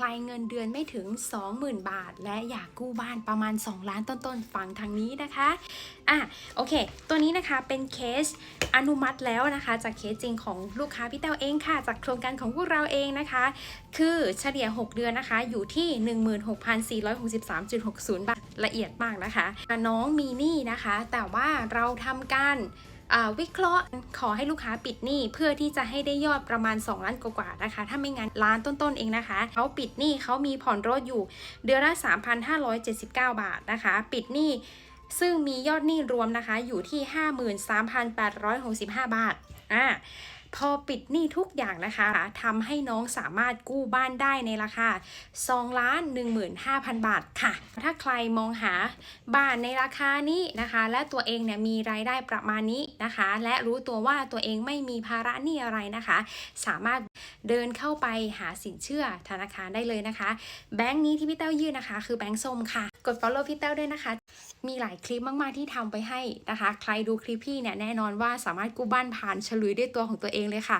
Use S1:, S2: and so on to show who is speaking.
S1: ใครเงินเดือนไม่ถึง 20,000 บาท และอยากกู้บ้านประมาณ 2 ล้านต้นๆฟังทางนี้นะคะอะโอเค ตัวนี้นะคะเป็นเคสอนุมัติแล้วนะคะ จากเคสจริงของลูกค้าพี่เต้าเองค่ะ จากโครงการของพวกเราเองนะคะ คือเฉลี่ย 6 เดือนนะคะ อยู่ที่ 16,463.60 บาทละเอียดมากนะคะ น้องมีหนี้นะคะ แต่ว่าเราทำการ วิเคราะห์ขอให้ลูกค้าปิดหนี้เพื่อที่จะให้ได้ยอดประมาณ 2 ล้านกว่าๆนะคะ ถ้าไม่งั้นล้านต้นๆเองนะคะเขาปิดหนี้เขามีผ่อนรถอยู่เดือนละ 3,579 บาทนะคะ ปิดหนี้ซึ่งมียอดหนี้รวมนะคะอยู่ที่ 53,865 บาทอ่า พอปิดหนี้ทุกอย่างนะคะทำให้น้องสามารถกู้บ้านได้ในราคา2ล้าน15,000 บาทค่ะ ถ้าใครมองหาบ้านในราคานี้นะคะ และตัวเองเนี่ยมีรายได้ประมาณนี้นะคะ และรู้ตัวว่าตัวเองไม่มีภาระหนี้อะไรนะคะ สามารถเดินเข้าไปหาสินเชื่อธนาคารได้เลยนะคะ แบงค์นี้ที่พี่เต้ายื่นนะคะ คือแบงค์ส้มค่ะ กด follow พี่เต้าด้วยนะคะ มีหลายคลิปมาก ๆ ที่ทำไปให้นะคะ ใครดูคลิปพี่เนี่ยแน่นอนว่าสามารถกู้บ้านผ่านฉลุยด้วยตัวของตัวเองเลยค่ะ